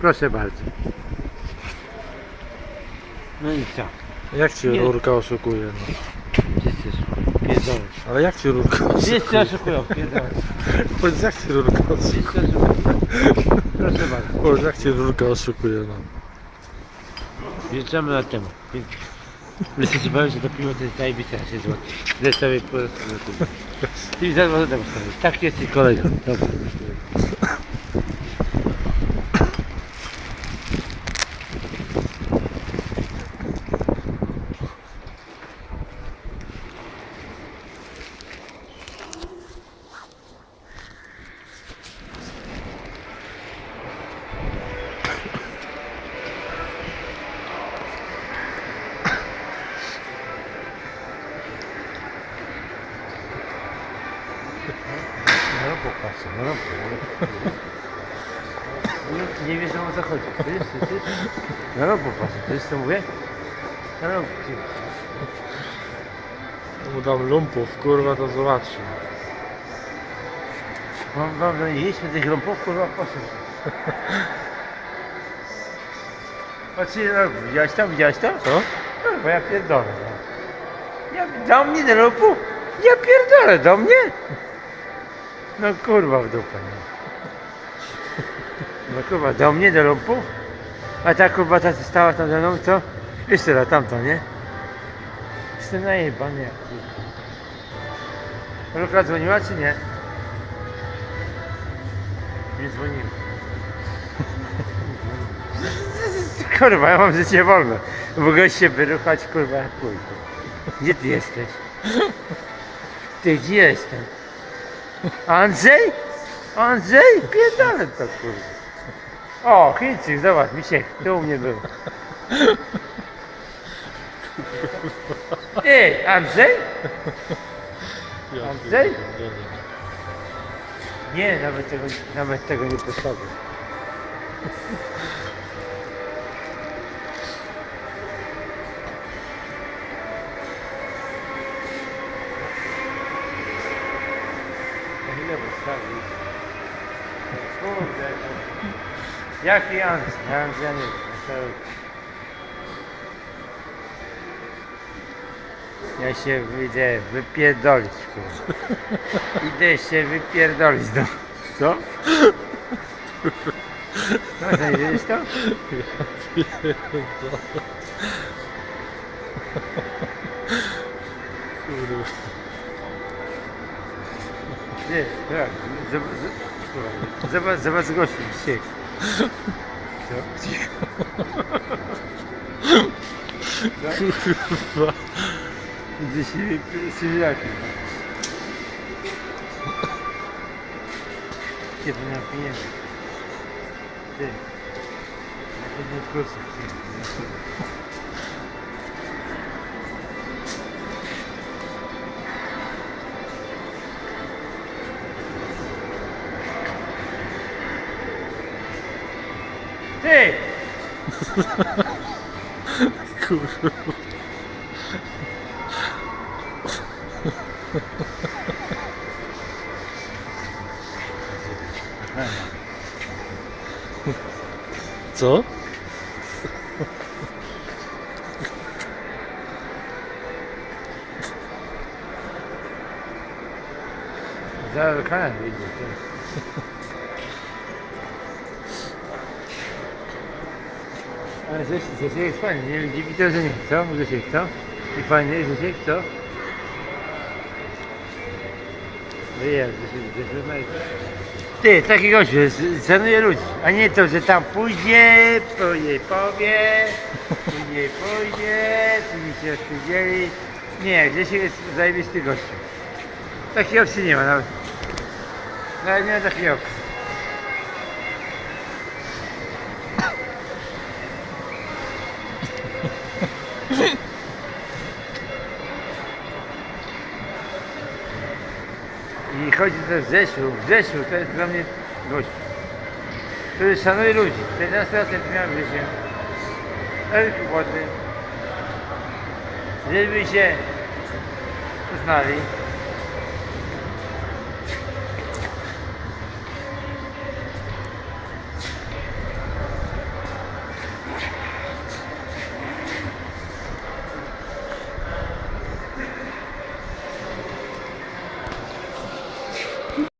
Proszę bardzo. No i co? Jak ci Nie. rurka oszukuje? No? Wszyscy oszukują. Ale jak ci rurka Wszyscy oszukuje? oszukują. Pierdolę. Powiedz jak ci rurka oszukuje? Wszyscy oszukują. Proszę bardzo. Powiedz jak ci rurka oszukuje? No. Wjeżdżamy na temat. Myślę, że powiem, że to piwo to jest zajebiste na 6 zł. Po prostu na tym. Ty zaraz może tego stawić. Tak jesteś kolega. Dobra. No no no no nie, nie wiedzą o co chodzi. Wiesz, słyszysz? No no popatrzę, to jest co mówię? No no, Mu dam lumpów, kurwa, to zobaczy. mam, no jedźmy tych lumpów, kurwa, poszedł. Patrz, no, widziałeś to, widziałeś to? Co? Kurwa, ja pierdolę. No. Ja, do mnie do lumpów? Ja pierdolę, do mnie? No kurwa w dupę, no. No kurwa, do mnie, do lumpów? A ta kurwa ta stała tam ze mną, co? Wiesz co, tamto, nie? Jestem najebany jak kurwa. Luka dzwoniła czy nie? Nie dzwoniła. Kurwa, ja mam życie wolne. Mogę się wyruchać, kurwa, jak. Gdzie ty jesteś? Ty, gdzie jestem? Andrzej? Andrzej? Pierdolę to, kurwa. O, Chińczyk, zobacz, Misiek, tu u mnie był. Ej, Andrzej? Andrzej? Nie, nawet tego, nawet tego nie postawię. Ile postawił? Kurde. Jaki Andrzej? Andrzej, ja nie wiem. Ja się idę wypierdolić, kurwa. Idę się wypierdolić, no. Co? No, wiesz to? Kurwa. Nie, tak. Zobacz, zobacz, zobacz, zobacz gości dzisiaj. Co? Kurwa. Idzie się sywiaki. Nie, bo nie mam pieniędzy. Ty. Na pewno w kursach. Ty! Kurwa. Co? Zaraz do kanału idzie. Ale Zesiek, Zesiek jest fajny, nie wiem, dziwi to, że nie, co? Zesiek, co? I fajny Zesiek, co? No jest, Zesiek, Zesiek, no jest. Ty, taki gościu, z- szanuje ludzi, a nie to, że tam pójdzie, pójdzie powie, pójdzie pójdzie, mi się rozpowiedzieli. Nie, Zesiek jest zajebisty gościu. Takiej opcji nie ma nawet. Nawet nie ma takiej opcji. Chodzi też Grzesiu. Grzesiu to jest dla mnie gość, który szanuje ludzi. 15 lat miałem Grzesiem. Elki wody. Żeby się poznali.